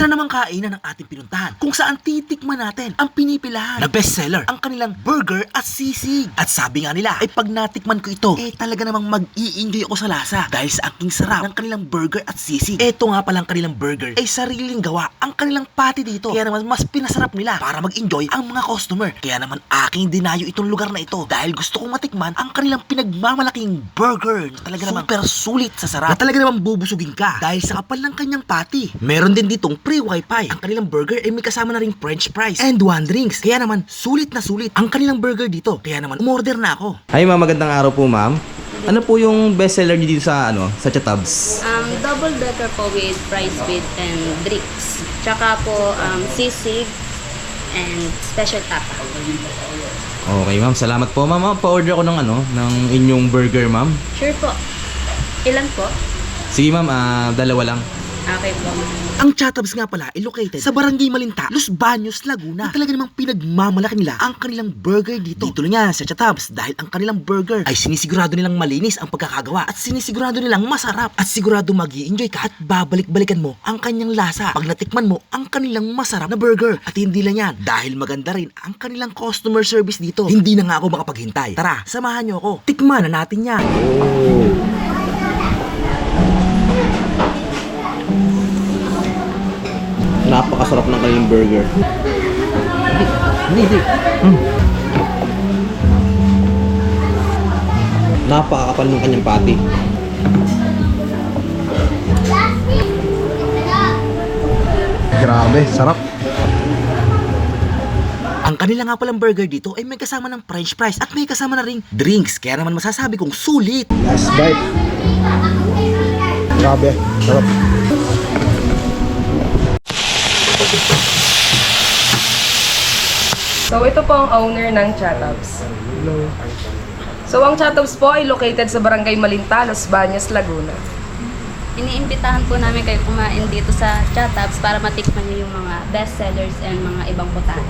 Isa na namang kainan ng ating pinuntahan kung saan titikman natin ang pinipilahan na bestseller, ang kanilang burger at sisig. At sabi nga nila, ay pag natikman ko ito, eh talaga namang mag-i-enjoy ako sa lasa dahil sa aking sarap ng kanilang burger at sisig. Ito nga palang kanilang burger ay sariling gawa ang kanilang patty dito. Kaya naman mas pinasarap nila para mag-enjoy ang mga customer. Kaya naman aking dinayo itong lugar na ito dahil gusto kong matikman ang kanilang pinagmamalaking burger na talaga namang super sulit sa sarap. Na talaga namang bubusugin ka dahil sa kapal ng kanyang patty. Meron din ditong free wifi. Ang kanilang burger ay may kasama na ring french fries and one drinks. Kaya naman sulit na sulit ang kanilang burger dito. Kaya naman umorder na ako. Hi ma'am, magandang araw po ma'am. Ano po yung bestseller niyo dito sa ano, sa Chatabs? Um, double decker po with fries with and drinks. Tsaka po um, sisig and special tapa. Okay ma'am, salamat po ma'am. Pa-order ako ng ano, ng inyong burger ma'am. Sure po. Ilan po? Sige ma'am, ah, dalawa lang. Okay po. Ang Chatabs nga pala ay located sa Barangay Malinta, Los Baños, Laguna. At talaga namang pinagmamalaki nila ang kanilang burger dito. Dito lang yan sa Chatabs dahil ang kanilang burger ay sinisigurado nilang malinis ang pagkakagawa at sinisigurado nilang masarap at sigurado mag enjoy ka at babalik-balikan mo ang kanyang lasa pag natikman mo ang kanilang masarap na burger. At hindi lang yan, dahil maganda rin ang kanilang customer service dito. Hindi na nga ako makapaghintay. Tara, samahan niyo ako. Tikman na natin yan. Napakasarap ng kanilang burger. Hindi, hindi. Napakakapal ng kanyang patty. Grabe, sarap. Ang kanila nga palang burger dito ay may kasama ng french fries at may kasama na ring drinks. Kaya naman masasabi kong sulit. Last bite. Grabe, sarap. So, ito po ang owner ng Chatabs. So, ang Chatabs po ay located sa Barangay Malinta, Los Baños, Laguna. Iniimbitahan po namin kayo kumain dito sa Chatabs para matikman niyo yung mga best sellers and mga ibang putahe.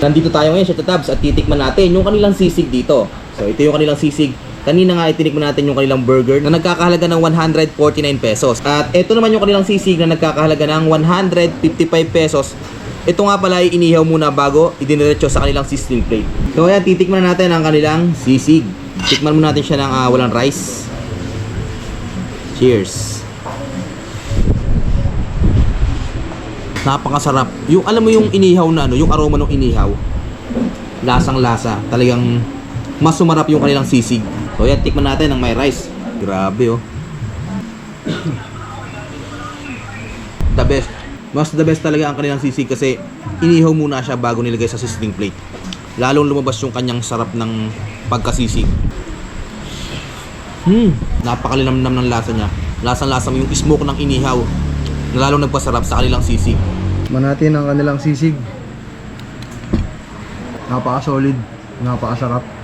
Nandito tayo ngayon sa Chatabs at titikman natin yung kanilang sisig dito. So ito yung kanilang sisig. Kanina nga itinikman natin yung kanilang burger na nagkakahalaga ng 149 pesos. At ito naman yung kanilang sisig na nagkakahalaga ng 155 pesos. Ito nga pala ay inihaw muna bago idiniretso sa kanilang sizzling plate. So ayan, titikman na natin ang kanilang sisig. Tikman muna natin siya ng ah, walang rice. Cheers. Napakasarap. Yung alam mo yung inihaw na ano, yung aroma ng inihaw. Lasang-lasa. Talagang mas sumarap yung kanilang sisig. So yan, tikman natin ng may rice. Grabe oh. The best. Mas the best talaga ang kanilang sisig kasi inihaw muna siya bago nilagay sa sizzling plate. Lalong lumabas yung kanyang sarap ng pagkasisig. Hmm, napakalinamnam ng lasa niya. Lasang-lasa mo yung smoke ng inihaw na lalong nagpasarap sa kanilang sisig. Man natin ang kanilang sisig. Napaka-solid, napakasarap.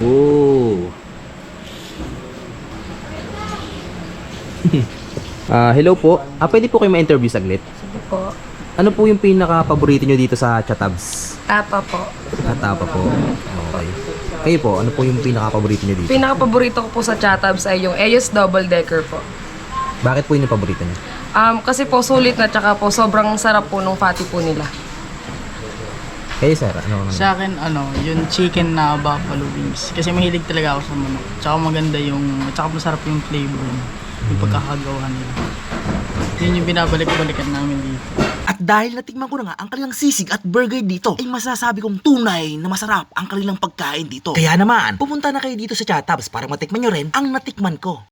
Oh. Ah, hello po. Ah, pwede po kayo ma-interview saglit? Sige po. Ano po yung pinaka-paborito nyo dito sa Chatabs? Tapa po. Katapa po. Okay. Kayo po, ano po yung pinaka-paborito nyo dito? Pinaka-paborito ko po sa Chatabs ay yung Ayos Double Decker po. Bakit po yun yung paborito nyo? Um, kasi po sulit na tsaka po sobrang sarap po nung patty po nila. Kayo sir, ano? ano? Sa akin, ano, yung chicken na buffalo wings. Kasi mahilig talaga ako sa manok. Tsaka maganda yung, tsaka masarap yung flavor. Yung pagkakagawa nila. Yun yung binabalik-balikan namin dito. At dahil natikman ko na nga ang kanilang sisig at burger dito, ay masasabi kong tunay na masarap ang kanilang pagkain dito. Kaya naman, pumunta na kayo dito sa Chatabs para matikman nyo rin ang natikman ko.